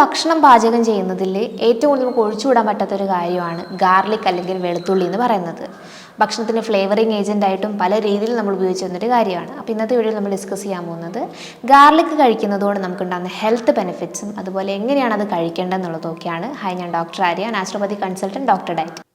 ഭക്ഷണം പാചകം ചെയ്യുന്നതിൽ ഏറ്റവും കൂടുതൽ നമുക്ക് ഒഴിച്ചുവിടാൻ പറ്റാത്തൊരു കാര്യമാണ് ഗാർലിക് അല്ലെങ്കിൽ വെളുത്തുള്ളി എന്ന് പറയുന്നത്. ഭക്ഷണത്തിന് ഫ്ലേവറിങ് ഏജന്റായിട്ടും പല രീതിയിൽ നമ്മൾ ഉപയോഗിച്ച് വന്നൊരു കാര്യമാണ്. അപ്പോൾ ഇന്നത്തെ വീഡിയോയിൽ നമ്മൾ ഡിസ്കസ് ചെയ്യാൻ പോകുന്നത് ഗാർലിക് കഴിക്കുന്നതുകൊണ്ട് നമുക്കുണ്ടാകുന്ന ഹെൽത്ത് ബെനിഫിറ്റ്സും അതുപോലെ എങ്ങനെയാണ് അത് കഴിക്കേണ്ടതെന്നുള്ളതൊക്കെയാണ്. ഹായ് ഞാൻ doctor Arya. Naturopathy consultant doctor diet.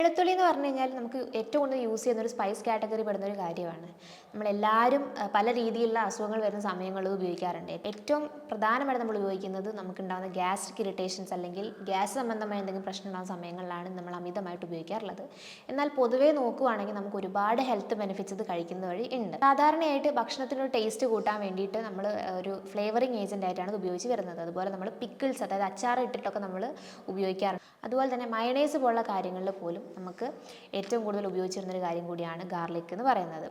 വെളുത്തുള്ളി എന്ന് പറഞ്ഞു കഴിഞ്ഞാൽ നമുക്ക് ഏറ്റവും കൂടുതൽ യൂസ് ചെയ്യുന്ന ഒരു സ്പൈസ് കാറ്റഗറി പെടുന്ന ഒരു കാര്യമാണ്. നമ്മളെല്ലാവരും പല രീതിയിലുള്ള അസുഖങ്ങൾ വരുന്ന സമയങ്ങളിൽ ഉപയോഗിക്കാറുണ്ട്. ഏറ്റവും പ്രധാനമായിട്ട് നമ്മൾ ഉപയോഗിക്കുന്നത് നമുക്കുണ്ടാകുന്ന ഗ്യാസ്ട്രിക് ഇറിറ്റേഷൻസ് അല്ലെങ്കിൽ ഗ്യാസ് സംബന്ധമായ എന്തെങ്കിലും പ്രശ്നം ഉണ്ടാകുന്ന സമയങ്ങളിലാണ് നമ്മൾ അമിതമായിട്ട് ഉപയോഗിക്കാറുള്ളത്. എന്നാൽ പൊതുവേ നോക്കുവാണെങ്കിൽ നമുക്ക് ഒരുപാട് ഹെൽത്ത് ബെനിഫിറ്റ്സ് ഇത് കഴിക്കുന്ന വഴി ഉണ്ട്. സാധാരണയായിട്ട് ഭക്ഷണത്തിനൊരു ടേസ്റ്റ് കൂട്ടാൻ വേണ്ടിയിട്ട് നമ്മൾ ഒരു ഫ്ലേവറിങ് ഏജന്റ് ആയിട്ടാണ് ഇത് ഉപയോഗിച്ച് വരുന്നത്. അതുപോലെ നമ്മൾ പിക്കിൾസ് അതായത് അച്ചാർ ഇട്ടിട്ടൊക്കെ നമ്മൾ ഉപയോഗിക്കാറുണ്ട്. അതുപോലെ തന്നെ മയണൈസ് പോലുള്ള കാര്യങ്ങളിൽ പോലും നമുക്ക് ഏറ്റവും കൂടുതൽ ഉപയോഗിച്ചിരുന്നൊരു കാര്യം കൂടിയാണ് ഗാർലിക് എന്ന് പറയുന്നത്.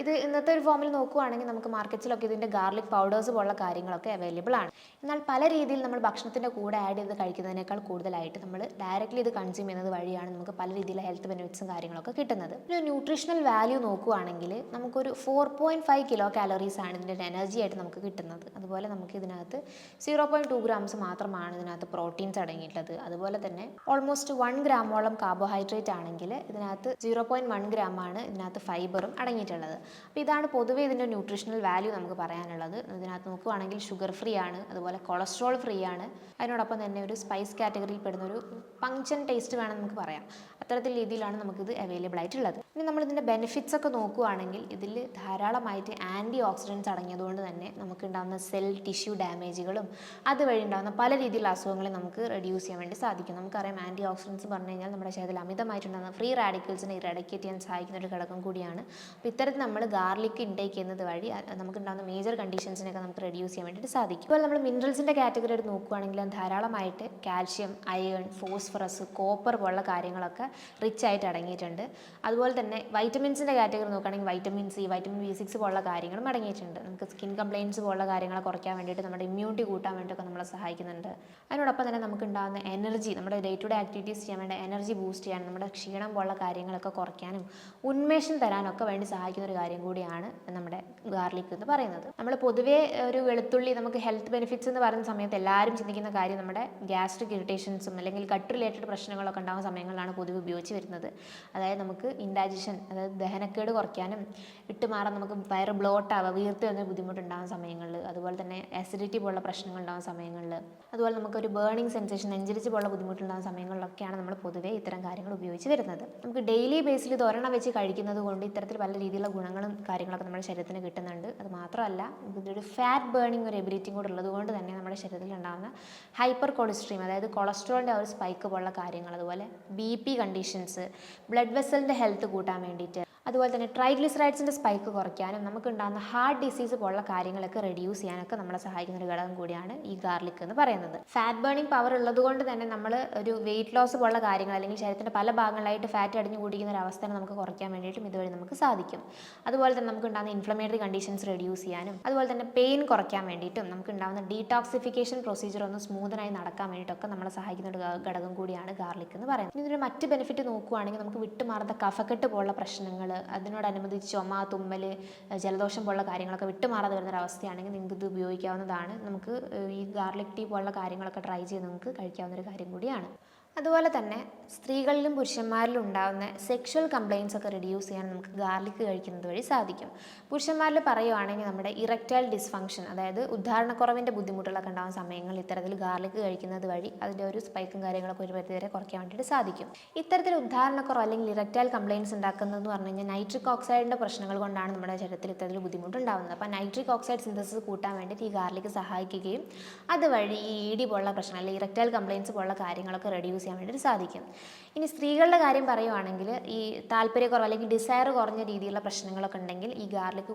ഇത് ഇന്നത്തെ ഒരു ഫോമിൽ നോക്കുകയാണെങ്കിൽ നമുക്ക് മാർക്കറ്റിലൊക്കെ ഇതിന്റെ ഗാർലിക് പൗഡേഴ്സ് പോലുള്ള കാര്യങ്ങളൊക്കെ അവൈലബിൾ ആണ്. എന്നാൽ പല രീതിയിൽ നമ്മൾ ഭക്ഷണത്തിന്റെ കൂടെ ആഡ് ചെയ്ത് കഴിക്കുന്നതിനേക്കാൾ കൂടുതലായിട്ട് നമ്മൾ ഡയറക്റ്റ്ലി ഇത് കൺസ്യൂം ചെയ്യുന്നത് വഴിയാണ് നമുക്ക് പല രീതിയിലുള്ള ഹെൽത്ത് ബെനിഫിറ്റ്സും കാര്യങ്ങളൊക്കെ കിട്ടുന്നത്. ഒരു ന്യൂട്രീഷണൽ വാല്യൂ നോക്കുകയാണെങ്കിൽ നമുക്കൊരു four point five kilo calories ആണ് ഇതിന്റെ എനർജി ആയിട്ട് നമുക്ക് കിട്ടുന്നത്. അതുപോലെ നമുക്ക് ഇതിനകത്ത് സീറോ പോയിന്റ് ടു ഗ്രാംസ് മാത്രമാണ് ഇതിനകത്ത് പ്രോട്ടീൻസ് അടങ്ങിയിട്ടുള്ളത്. അതുപോലെ തന്നെ ഓൾമോസ്റ്റ് വൺ ഗ്രാമോളം കാർബോഹൈഡ്രേറ്റ് ആണെങ്കിൽ ഇതിനകത്ത് സീറോ പോയിന്റ് വൺ ഗ്രാമാണ് ഇതിനകത്ത് ഫൈബറും അടങ്ങിയിട്ടുള്ളത്. അപ്പോൾ ഇതാണ് പൊതുവേ ഇതിന്റെ ന്യൂട്രീഷണൽ വാല്യൂ നമുക്ക് പറയാനുള്ളത്. ഇതിനകത്ത് നോക്കുവാണെങ്കിൽ ഷുഗർ ഫ്രീ ആണ് അതുപോലെ കൊളസ്ട്രോൾ ഫ്രീ ആണ്. അതിനോടൊപ്പം തന്നെ ഒരു സ്പൈസ് കാറ്റഗറിയിൽ പെടുന്ന ഒരു പങ്ക്ചൻ ടേസ്റ്റ് വേണം നമുക്ക് പറയാം. അത്തരത്തിൽ രീതിയിലാണ് നമുക്കിത് അവൈലബിൾ ആയിട്ടുള്ളത്. ഇനി നമ്മൾ ഇതിന്റെ ബെനിഫിറ്റ്സ് ഒക്കെ നോക്കുകയാണെങ്കിൽ ഇതിൽ ധാരാളമായിട്ട് ആന്റി ഓക്സിഡൻസ് അടങ്ങിയതുകൊണ്ട് തന്നെ നമുക്കുണ്ടാകുന്ന സെൽ ടിഷ്യൂ ഡാമേജുകളും അതുവഴി ഉണ്ടാകുന്ന പല രീതിയിലുള്ള അസുഖങ്ങളെ നമുക്ക് റെഡ്യൂസ് ചെയ്യാൻ വേണ്ടി സാധിക്കും. നമുക്കറിയാം ആന്റി ഓക്സിഡൻസ് പറഞ്ഞു കഴിഞ്ഞാൽ നമ്മുടെ ശരീരത്തിൽ അമിതമായിട്ടുണ്ടാകുന്ന ഫ്രീ റാഡിക്കൽസിനെ ഇറഡിക്കേറ്റ് ചെയ്യാൻ സഹായിക്കുന്ന ഒരു ഘടകം കൂടിയാണ്. അപ്പോൾ ഇത്തരത്തിൽ നമ്മൾ ഗാർലിക് ഇൻടേക്ക് ചെയ്യുന്നത് വഴി നമുക്ക് നമുക്കുണ്ടാകുന്ന മേജർ കണ്ടീഷൻസിനൊക്കെ നമുക്ക് റെഡ്യൂസ് ചെയ്യാൻ വേണ്ടിയിട്ട് സാധിക്കും. ഇപ്പോൾ നമ്മൾ മിനറൽസിന്റെ കാറ്റഗറി എടുത്ത് നോക്കുകയാണെങ്കിൽ ധാരാളമായിട്ട് കാൽഷ്യം അയൺ ഫോസ്ഫറസ് കോപ്പർ പോലുള്ള കാര്യങ്ങളൊക്കെ റിച്ച് ആയിട്ട് അടങ്ങിയിട്ടുണ്ട്. അതുപോലെ തന്നെ വൈറ്റമിൻസിന്റെ കാറ്റഗറി നോക്കുകയാണെങ്കിൽ vitamin C vitamin B six പോലുള്ള കാര്യങ്ങളും അടങ്ങിയിട്ടുണ്ട്. നമുക്ക് സ്കിൻ കംപ്ലയിൻസ് പോലുള്ള കാര്യങ്ങളെ കുറയ്ക്കാൻ വേണ്ടിയിട്ട് നമ്മുടെ ഇമ്മ്യൂണിറ്റി കൂട്ടാൻ വേണ്ടിയിട്ടൊക്കെ നമ്മളെ സഹായിക്കുന്നുണ്ട്. അതിനോടൊപ്പം തന്നെ നമുക്ക് ഉണ്ടാകുന്ന എനർജി നമ്മുടെ ഡേ ടു ഡേ ആക്ടിവിറ്റീസ് ചെയ്യാൻ വേണ്ട എനർജി ബൂസ്റ്റ് ചെയ്യാൻ നമ്മുടെ ക്ഷീണം പോലുള്ള കാര്യങ്ങളൊക്കെ കുറയ്ക്കാനും ഉന്മേഷം തരാനൊക്കെ വേണ്ടി സഹായിക്കുന്ന ഒരു കാര്യം കൂടിയാണ് നമ്മുടെ ഗാർലിക് എന്ന് പറയുന്നത്. നമ്മൾ പൊതുവേ ഒരു വെളുത്തുള്ളി നമുക്ക് ഹെൽത്ത് ബെനിഫിറ്റ്സ് എന്ന് പറയുന്ന സമയത്ത് എല്ലാവരും ചിന്തിക്കുന്ന കാര്യം നമ്മുടെ ഗ്യാസ്ട്രിക് ഇറിറ്റേഷൻസും അല്ലെങ്കിൽ കട്ട് റിലേറ്റഡ് പ്രശ്നങ്ങളൊക്കെ ഉണ്ടാകുന്ന സമയങ്ങളിലാണ് പൊതുവെ ഉപയോഗിച്ച് വരുന്നത്. അതായത് നമുക്ക് ഇൻഡൈജഷൻ അതായത് ദഹനക്കേട് കുറയ്ക്കാനും വിട്ടുമാറാൻ നമുക്ക് വയറ് ബ്ലോട്ട് ആവുക വീർത്ത് വന്ന ബുദ്ധിമുട്ടുണ്ടാകുന്ന സമയങ്ങളിൽ അതുപോലെ തന്നെ അസിഡിറ്റി പോലുള്ള പ്രശ്നങ്ങൾ ഉണ്ടാകുന്ന സമയങ്ങളിൽ അതുപോലെ നമുക്കൊരു ബേണിംഗ് സെൻസേഷൻ നെഞ്ചരിച്ച് പോലുള്ള ബുദ്ധിമുട്ടുണ്ടാകുന്ന സമയങ്ങളിലൊക്കെയാണ് നമ്മൾ പൊതുവേ ഇത്തരം കാര്യങ്ങൾ ഉപയോഗിച്ച് വരുന്നത്. നമുക്ക് ഡെയിലി ബേസിൽ ഇത് ഒരെണ്ണം വെച്ച് കഴിക്കുന്നത് കൊണ്ട് ഇത്തരത്തിൽ പല രീതിയിലുള്ള ഗുണങ്ങളും കാര്യങ്ങളൊക്കെ നമ്മുടെ ശരീരത്തിന് കിട്ടുന്നുണ്ട്. അത് മാത്രമല്ല ഇതൊരു ഫാറ്റ് ബേണിംഗ് ഒരു എബിലിറ്റിയും കൂടെ ഉള്ളത് കൊണ്ട് തന്നെ നമ്മുടെ ശരീരത്തിൽ ഉണ്ടാകുന്ന ഹൈപ്പർ കൊളസ്ട്രീം അതായത് കൊളസ്ട്രോളിന്റെ ആ ഒരു സ്പൈക്ക് പോലുള്ള കാര്യങ്ങൾ അതുപോലെ ബി പി കണ്ടീഷൻസ് ബ്ലഡ് വെസലിന്റെ ഹെൽത്ത് കൂട്ടാൻ വേണ്ടിയിട്ട് അതുപോലെ തന്നെ ട്രൈഗ്ലിസറൈഡ്സിന്റെ സ്പൈക്ക് കുറയ്ക്കാനും നമുക്കുണ്ടാകുന്ന ഹാർട്ട് ഡിസീസ് പോലുള്ള കാര്യങ്ങളൊക്കെ റെഡ്യൂസ് ചെയ്യാനൊക്കെ നമ്മളെ സഹായിക്കുന്ന ഒരു ഘടകം കൂടിയാണ് ഈ ഗാർലിക് എന്ന് പറയുന്നത്. ഫാറ്റ് ബേണിംഗ് പവർ ഉള്ളത് കൊണ്ട് തന്നെ നമ്മൾ ഒരു വെയിറ്റ് ലോസ് പോലുള്ള കാര്യങ്ങൾ അല്ലെങ്കിൽ ശരീരത്തിന്റെ പല ഭാഗങ്ങളായിട്ട് ഫാറ്റ് അടിഞ്ഞു കൂടിക്കുന്ന ഒരു അവസ്ഥ നമുക്ക് കുറയ്ക്കാൻ വേണ്ടിയിട്ടും ഇതുവഴി നമുക്ക് സാധിക്കും. അതുപോലെ തന്നെ നമുക്ക് ഉണ്ടാകുന്ന ഇൻഫ്ലമേറ്ററി കണ്ടീഷൻസ് റെഡ്യൂസ് ചെയ്യാനും അതുപോലെ തന്നെ പെയിൻ കുറയ്ക്കാൻ വേണ്ടിയിട്ടും നമുക്കുണ്ടാകുന്ന ഡീടോക്സിഫിക്കേഷൻ പ്രൊസീജിയർ ഒന്ന് സ്മൂത്തനായി നടക്കാൻ വേണ്ടിയിട്ടൊക്കെ നമ്മളെ സഹായിക്കുന്ന ഒരു ഘടകം കൂടിയാണ് ഗാർലിക് എന്ന് പറയുന്നത്. ഇതിന്റെ മറ്റ് ബെനിഫിറ്റ് നോക്കുകയാണെങ്കിൽ നമുക്ക് വിട്ടുമാറുന്ന കഫക്കെട്ട് പോലുള്ള പ്രശ്നങ്ങൾ അതിനോടനുബന്ധിച്ച് ചുമ തുമ്മൽ ജലദോഷം പോലുള്ള കാര്യങ്ങളൊക്കെ വിട്ടുമാറാതെ വരുന്ന ഒരു അവസ്ഥയാണെങ്കിൽ നിങ്ങൾക്ക് ഇത് ഉപയോഗിക്കാവുന്നതാണ്. നമുക്ക് ഈ ഗാർലിക് ടീ പോലുള്ള കാര്യങ്ങളൊക്കെ ട്രൈ ചെയ്ത് നിങ്ങൾക്ക് കഴിക്കാവുന്ന ഒരു കാര്യം കൂടിയാണ്. അതുപോലെ തന്നെ സ്ത്രീകളിലും പുരുഷന്മാരിലും ഉണ്ടാകുന്ന സെക്ഷൽ കംപ്ലയിൻസ് ഒക്കെ റിഡ്യൂസ് ചെയ്യാൻ നമുക്ക് ഗാർലിക് കഴിക്കുന്നത് വഴി സാധിക്കും. പുരുഷന്മാരിൽ പറയുവാണെങ്കിൽ നമ്മുടെ ഇറക്റ്റൈൽ ഡിസ്ഫങ്ഷൻ അതായത് ഉദ്ധാരണക്കുറവിന്റെ ബുദ്ധിമുട്ടുകളൊക്കെ ഉണ്ടാകുന്ന സമയങ്ങളിൽ ഇത്തരത്തിൽ ഗാർലിക് കഴിക്കുന്നത് വഴി അതിന്റെ ഒരു സ്പൈക്കും കാര്യങ്ങളൊക്കെ ഒരു പരിധി വരെ കുറയ്ക്കാൻ വേണ്ടിയിട്ട് സാധിക്കും. ഇത്തരത്തിൽ ഉദ്ധാരണക്കുറവ് അല്ലെങ്കിൽ ഇറക്റ്റൈൽ കംപ്ലയിൻസ് ഉണ്ടാക്കുന്നതെന്ന് പറഞ്ഞു കഴിഞ്ഞാൽ നൈട്രിക് ഓക്സൈഡിന്റെ പ്രശ്നങ്ങൾ കൊണ്ടാണ് നമ്മുടെ ശരീരത്തിൽ ഇത്തരത്തിൽ ബുദ്ധിമുട്ടുണ്ടാകുന്നത് അപ്പോൾ നൈട്രിക് ഓക്സൈഡ് സിന്തസിസ് കൂട്ടാൻ വേണ്ടിയിട്ട് ഈ ഗാർലിക് സഹായിക്കുകയും അതുവഴി ഈ ഇ ഡി പോലുള്ള പ്രശ്നം അല്ലെങ്കിൽ ഇറക്റ്റൈൽ കംപ്ലയിൻസ് പോലുള്ള കാര്യങ്ങളൊക്കെ റെഡ്യൂസ് ചെയ്യാൻ വേണ്ടിയിട്ട് സാധിക്കും. ഇനി സ്ത്രീകളുടെ കാര്യം പറയുവാണെങ്കിൽ ഈ താല്പര്യക്കുറവ് അല്ലെങ്കിൽ ഡിസയർ കുറഞ്ഞ രീതിയിലുള്ള പ്രശ്നങ്ങളൊക്കെ ഉണ്ടെങ്കിൽ ഈ ഗാർലിക്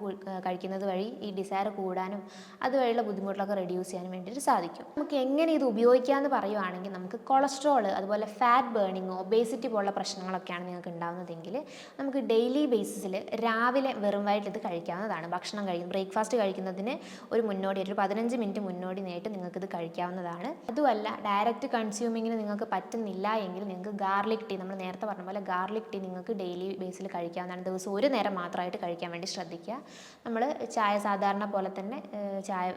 കഴിക്കുന്നത് വഴി ഈ ഡിസയർ കൂടാനും അതുവഴിയുള്ള ബുദ്ധിമുട്ടുകളൊക്കെ റെഡ്യൂസ് ചെയ്യാനും വേണ്ടിയിട്ട് സാധിക്കും. നമുക്ക് എങ്ങനെ ഇത് ഉപയോഗിക്കാമെന്ന് പറയുവാണെങ്കിൽ നമുക്ക് കൊളസ്ട്രോൾ അതുപോലെ ഫാറ്റ് ബേണിങ്ങോ ഒബേസിറ്റി പോലുള്ള പ്രശ്നങ്ങളൊക്കെയാണ് നിങ്ങൾക്ക് ഉണ്ടാകുന്നതെങ്കിൽ നമുക്ക് ഡെയിലി ബേസിസിൽ രാവിലെ വെറും വയറ്റിൽ ഇത് കഴിക്കാവുന്നതാണ്. ഭക്ഷണം കഴിക്കും ബ്രേക്ക്ഫാസ്റ്റ് കഴിക്കുന്നതിന് ഒരു മുന്നോടി ഒരു പതിനഞ്ച് മിനിറ്റ് മുന്നോടി നേരിട്ട് നിങ്ങൾക്കിത് കഴിക്കാവുന്നതാണ്. അതുമല്ല ഡയറക്റ്റ് കൺസ്യൂമിങ്ങിന് നിങ്ങൾക്ക് പറ്റുന്നില്ല എങ്കിൽ നിങ്ങൾക്ക് ഗാർലിക് ടീ നമ്മൾ നേരത്തെ പറഞ്ഞ പോലെ ഗാർലിക് ടീ നിങ്ങൾക്ക് ഡെയിലി ബേസിൽ കഴിക്കാവുന്നതാണ്. ദിവസം ഒരു നേരം മാത്രമായിട്ട് കഴിക്കാൻ വേണ്ടി ശ്രദ്ധിക്കുക. നമ്മൾ ചായ സാധാരണ പോലെ തന്നെ ചായ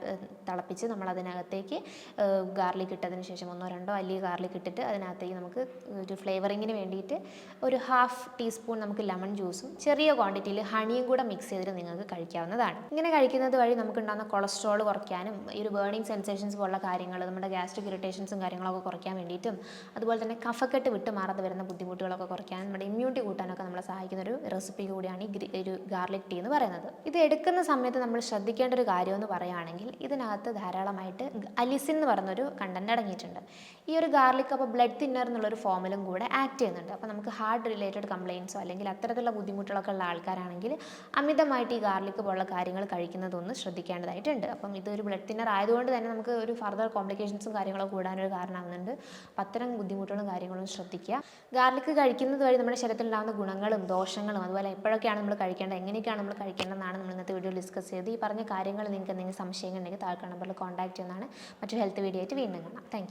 തിളപ്പിച്ച് നമ്മൾ അതിനകത്തേക്ക് ഗാർലിക് ഇട്ടതിന് ശേഷം ഒന്നോ രണ്ടോ അല്ലി ഗാർലിക് ഇട്ടിട്ട് അതിനകത്തേക്ക് നമുക്ക് ഒരു ഫ്ലേവറിങ്ങിന് വേണ്ടിയിട്ട് ഒരു ഹാഫ് ടീസ്പൂൺ നമുക്ക് ലെമൺ ജ്യൂസും ചെറിയ ക്വാണ്ടിറ്റിയിൽ ഹണിയും കൂടെ മിക്സ് ചെയ്തിട്ട് നിങ്ങൾക്ക് കഴിക്കാവുന്നതാണ്. ഇങ്ങനെ കഴിക്കുന്നത് വഴി നമുക്ക് ഉണ്ടാകുന്ന കൊളസ്ട്രോൾ കുറയ്ക്കാനും ഈ ഒരു ബേണിംഗ് സെൻസേഷൻസ് പോലുള്ള കാര്യങ്ങൾ നമ്മുടെ ഗ്യാസ്ട്രിക് ഇറിറ്റേഷൻസും കാര്യങ്ങളൊക്കെ കുറയ്ക്കാൻ വേണ്ടിയിട്ടും അതുപോലെ തന്നെ കഫക്കെട്ട് വിട്ട് മാറാതെ വരുന്ന ബുദ്ധിമുട്ടുകളൊക്കെ കുറയ്ക്കാൻ നമ്മുടെ ഇമ്മ്യൂണിറ്റി കൂട്ടാനൊക്കെ നമ്മളെ സഹായിക്കുന്ന ഒരു റെസിപ്പി കൂടിയാണ് ഈ ഒരു ഗാർലിക് ടീ എന്ന് പറയുന്നത്. ഇത് എടുക്കുന്ന സമയത്ത് നമ്മൾ ശ്രദ്ധിക്കേണ്ട ഒരു കാര്യം എന്ന് പറയുകയാണെങ്കിൽ ഇതിനകത്ത് ധാരാളമായിട്ട് അലിസിൻ എന്ന് പറഞ്ഞൊരു കണ്ടന്റ് അടങ്ങിയിട്ടുണ്ട്. ഈ ഒരു ഗാർലിക് അപ്പോൾ ബ്ലഡ് തിന്നർ എന്നുള്ളൊരു ഫോമിലും കൂടെ ആക്ട് ചെയ്യുന്നുണ്ട്. അപ്പോൾ നമുക്ക് ഹാർട്ട് റിലേറ്റഡ് കംപ്ലയിൻസോ അല്ലെങ്കിൽ അത്തരത്തിലുള്ള ബുദ്ധിമുട്ടുകളൊക്കെ ഉള്ള ആൾക്കാരാണെങ്കിൽ അമിതമായിട്ട് ഈ ഗാർലിക് പോലുള്ള കാര്യങ്ങൾ കഴിക്കുന്നതൊന്ന് ശ്രദ്ധിക്കേണ്ടതായിട്ടുണ്ട്. അപ്പം ഇതൊരു ബ്ലഡ് തിന്നർ ആയതുകൊണ്ട് തന്നെ നമുക്ക് ഒരു ഫർദർ കോംപ്ലിക്കേഷൻസും കാര്യങ്ങളൊക്കെ കൂടാനൊരു കാരണമാകുന്നുണ്ട്. അപ്പം അത്തരം ബുദ്ധിമുട്ടുകളും കാര്യങ്ങളും ശ്രദ്ധിക്കുക. ഗാർലിക് കഴിക്കുന്നത് വഴി നമ്മുടെ ശരീരത്തിൽ ഉണ്ടാകുന്ന ഗുണങ്ങളും ദോഷങ്ങളും അതുപോലെ എപ്പോഴൊക്കെയാണ് നമ്മൾ കഴിക്കേണ്ടത് എങ്ങനെയൊക്കെയാണ് നമ്മൾ കഴിക്കേണ്ടതെന്നാണ് നമ്മൾ ഇന്നത്തെ വീഡിയോ ഡിസ്കസ് ചെയ്ത് ഈ പറഞ്ഞ കാര്യങ്ങൾ നിങ്ങൾക്ക് എന്തെങ്കിലും സംശയങ്ങൾ ഉണ്ടെങ്കിൽ താഴെ നമ്പറിൽ കോൺടാക്ട് ചെയ്യുന്നതാണ്. മറ്റൊരു ഹെൽത്ത് വീഡിയോ ആയിട്ട് വീണ്ടും കാണാം. താങ്ക്